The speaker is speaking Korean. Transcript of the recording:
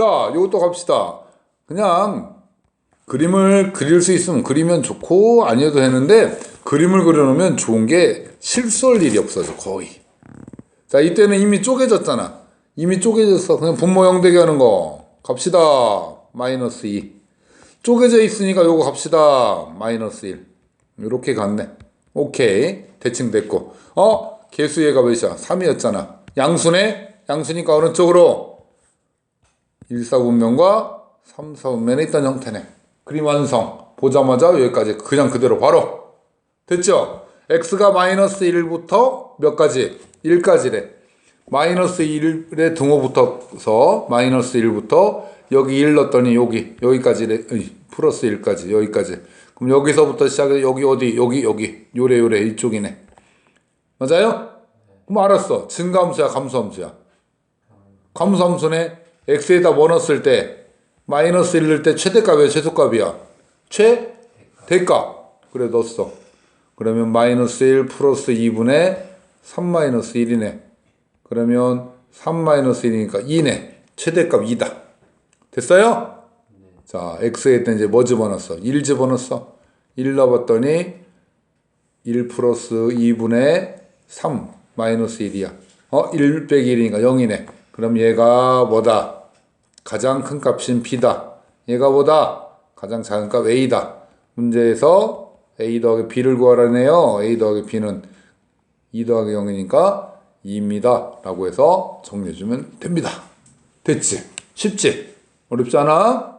자, 요것도 갑시다. 그냥 그림을 그릴 수 있으면 그리면 좋고 아니어도 되는데 그림을 그려놓으면 좋은 게 실수할 일이 없어져 거의. 자, 이때는 이미 쪼개졌잖아. 이미 쪼개졌어. 그냥 분모 0 되게 하는 거. 갑시다. 마이너스 2. 쪼개져 있으니까 요거 갑시다. 마이너스 1. 이렇게 갔네. 오케이. 대칭 됐고. 어? 개수 얘가 몇이야? 3이었잖아. 양수네? 양수니까 어느 쪽으로? 1, 4분면과 3, 4분면에 있던 형태네. 그림 완성. 보자마자 여기까지 그냥 그대로 바로. 됐죠? x가 마이너스 1부터 몇 가지? 1까지래. 마이너스 1의 등호부터서 마이너스 1부터 여기 1 넣었더니 여기 여기까지래. 으이, 플러스 1까지 여기까지. 그럼 여기서부터 시작해 여기 어디 여기 여기 요래 요래 이쪽이네. 맞아요? 그럼 알았어. 증가함수야 감소함수야. 감소함수네. X에다 뭐 넣었을 때 마이너스 1 넣을 때 최대값이야 최소값이야. 최대값. 그래 넣었어. 그러면 마이너스 1 플러스 2분의 3 마이너스 1이네. 그러면 3 마이너스 1이니까 2네. 최대값 2다. 됐어요? 자, x에 때 이제 뭐 집어넣었어? 1 집어넣었어. 1 넣어봤더니 1 플러스 2분의 3 마이너스 1이야. 어? 1 빼기 1이니까 0이네. 그럼 얘가 뭐다? 가장 큰 값인 b다. 얘가 뭐다? 가장 작은 값 a다. 문제에서 a 더하기 b를 구하라네요. a 더하기 b는 2 더하기 0이니까 2입니다. 라고 해서 정리해주면 됩니다. 됐지? 쉽지? 어렵지 않아?